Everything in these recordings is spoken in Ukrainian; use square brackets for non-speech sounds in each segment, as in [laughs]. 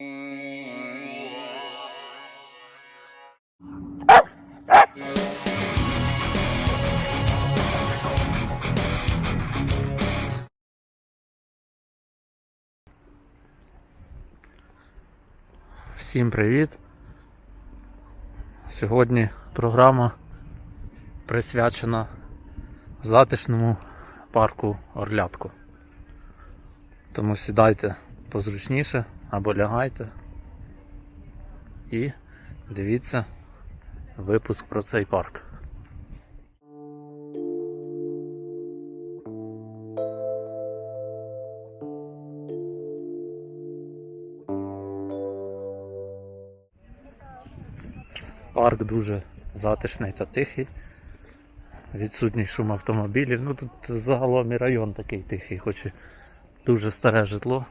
Всім привіт! Сьогодні програма присвячена затишному парку Орлятко. Тому сідайте позручніше або лягайте і дивіться випуск про цей парк. Парк дуже затишний та тихий. Відсутній шум автомобілів. Ну тут загалом і район такий тихий, хоч і дуже старе житло.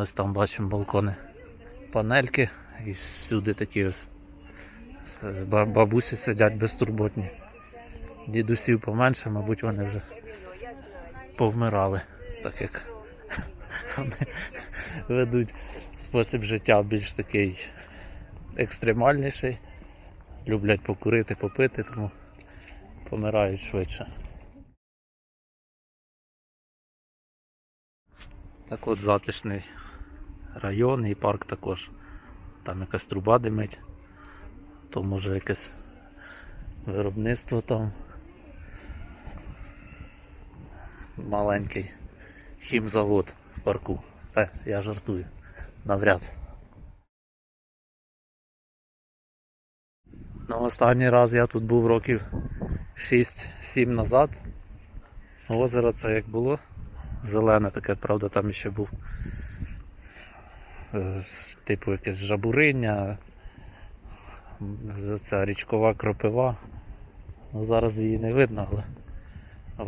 Ось там бачимо балкони, панельки і всюди такі ось бабусі сидять безтурботні. Дідусів поменше, мабуть, вони вже повмирали, так як вони ведуть спосіб життя більш такий екстремальніший люблять покурити, попити, тому помирають швидше. Так от затишний район і парк також. Там якась труба димить, то може якесь виробництво там. Маленький хімзавод в парку. Та, я жартую. Навряд. Ну, останній раз я тут був років 6-7 назад. Озеро це як було. Зелене таке, правда, там ще був типу якесь жабуриння, ця річкова кропива. Ну, зараз її не видно, але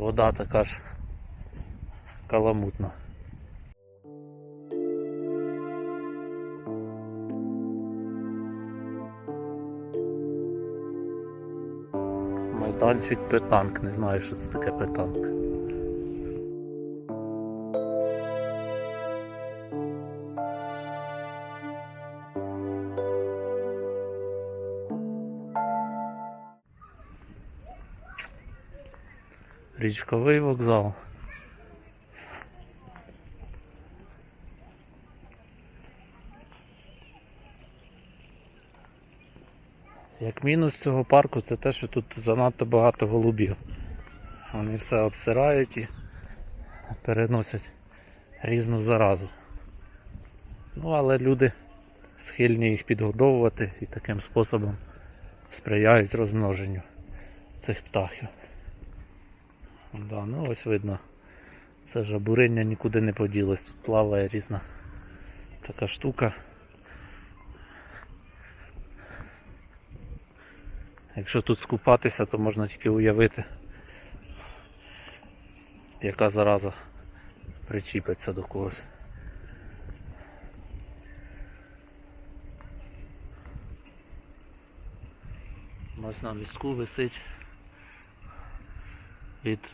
вода така ж каламутна. Майданчик питанк, не знаю, що це таке питанк. Річковий вокзал. Як мінус цього парку це те, що тут занадто багато голубів. Вони все обсирають і переносять різну заразу. Ну, але люди схильні їх підгодовувати і таким способом сприяють розмноженню цих птахів. Да, ну ось видно, це жабуриння нікуди не поділось. Тут плаває різна така штука. Якщо тут скупатися, то можна тільки уявити, яка зараза причіпиться до когось. Ось на містку висить від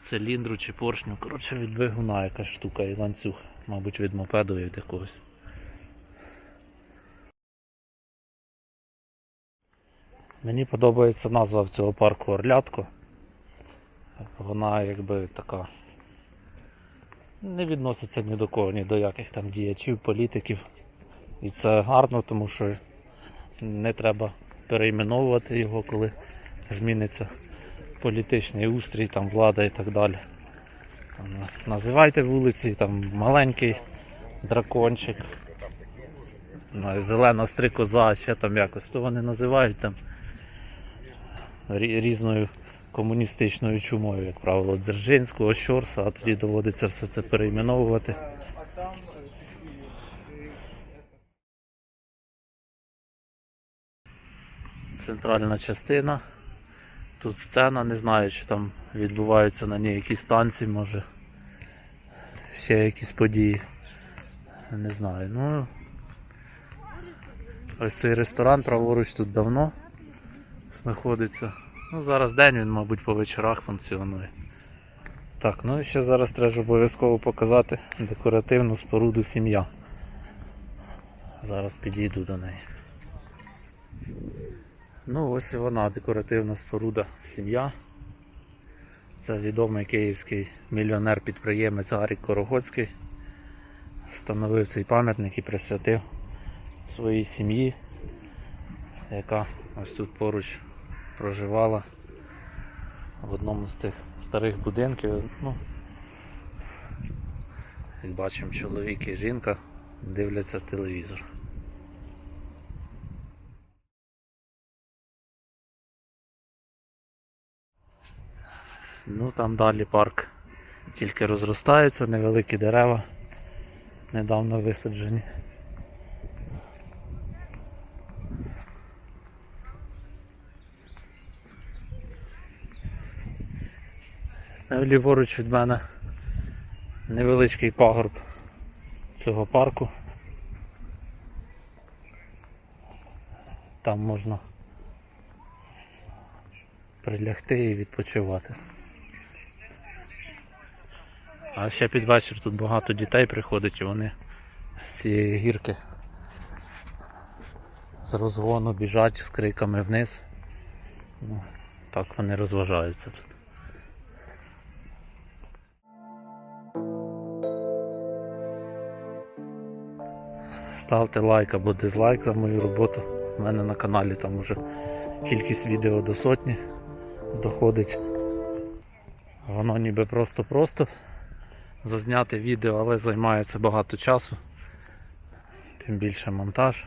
циліндру чи поршню. Коротше, від двигуна якась штука і ланцюг, мабуть, від мопеду і від якогось. Мені подобається назва цього парку Орлятко. Вона якби така не відноситься ні до кого, ні до яких там діячів, політиків. І це гарно, тому що не треба перейменовувати його, коли зміниться політичний устрій, там влада і так далі. Там, називайте вулиці, там маленький дракончик, знаю, зелена стрикоза, ще там якось, то вони називають там різною комуністичною чумою, як правило, Дзержинського, Щорса, а тоді доводиться все це перейменовувати. Центральна частина. Тут сцена, не знаю, чи там відбуваються на ній якісь танці, може ще якісь події. Не знаю. Ну ось цей ресторан праворуч тут давно знаходиться. Ну, зараз день він, мабуть, по вечорах функціонує. Так, ну і ще зараз треба обов'язково показати декоративну споруду сім'я. Зараз підійду до неї. Ну, ось вона, декоративна споруда сім'я. Це відомий київський мільйонер-підприємець Гарік Корогоцький. Встановив цей пам'ятник і присвятив своїй сім'ї, яка ось тут поруч проживала в одному з цих старих будинків. Ну, як бачимо, чоловік і жінка дивляться телевізор. Ну там далі парк тільки розростається, невеликі дерева недавно висаджені. Е, Ліворуч від мене невеличкий пагорб цього парку. Там можна прилягти і відпочивати. А ще під вечір тут багато дітей приходить і вони з цієї гірки з розгону біжать з криками вниз. Ну, так вони розважаються тут. Ставте лайк або дизлайк за мою роботу. У мене на каналі там уже кількість відео до сотні доходить. Воно ніби просто-просто зазняти відео, але займає це багато часу. Тим більше монтаж.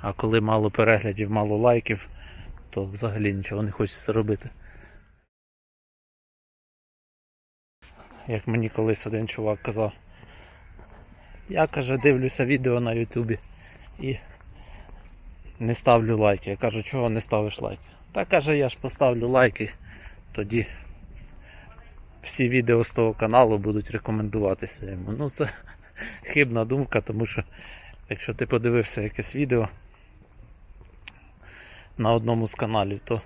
А коли мало переглядів, мало лайків, то взагалі нічого не хочеться робити. Як мені колись один чувак казав, я каже, дивлюся відео на Ютубі і не ставлю лайки. Я кажу, чого не ставиш лайки? Та каже, я ж поставлю лайки, тоді всі відео з того каналу будуть рекомендуватися йому. Ну це [laughs] хибна думка, тому що якщо ти подивився якесь відео на одному з каналів, то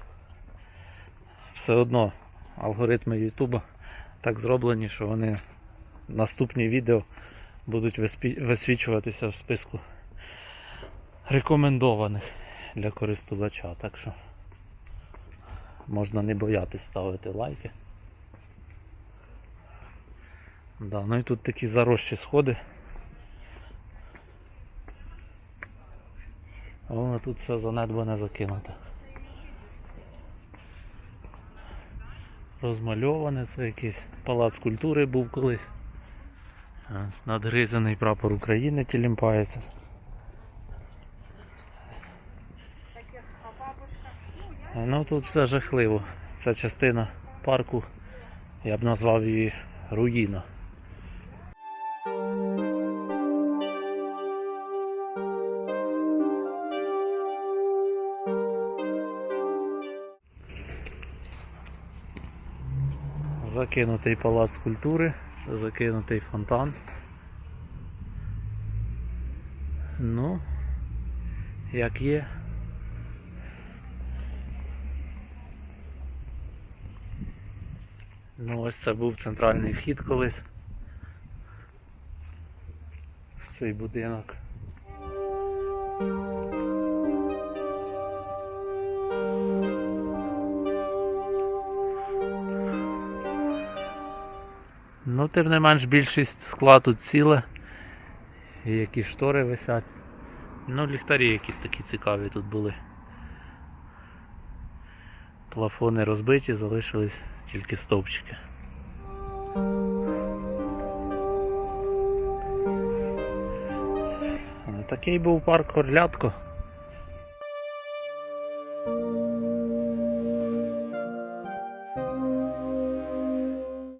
все одно алгоритми Ютуба так зроблені, що вони наступні відео будуть висвічуватися в списку рекомендованих для користувача. Так що можна не боятись ставити лайки. Да, ну і тут такі заросші сходи. О, тут все занедбане закинуте. Розмальоване, це якийсь палац культури був колись. Надгризаний прапор України тілімпається. Ну тут все жахливо. Ця частина парку, я б назвав її руїна. Закинутий палац культури, закинутий фонтан. Ну, як є. Ну, ось це був центральний вхід колись в цей будинок. Ну, тим не менш більшість скла тут ціле. І які штори висять. Ну, ліхтарі якісь такі цікаві тут були. Плафони розбиті, залишились тільки стовпчики. Такий був парк Орлятко.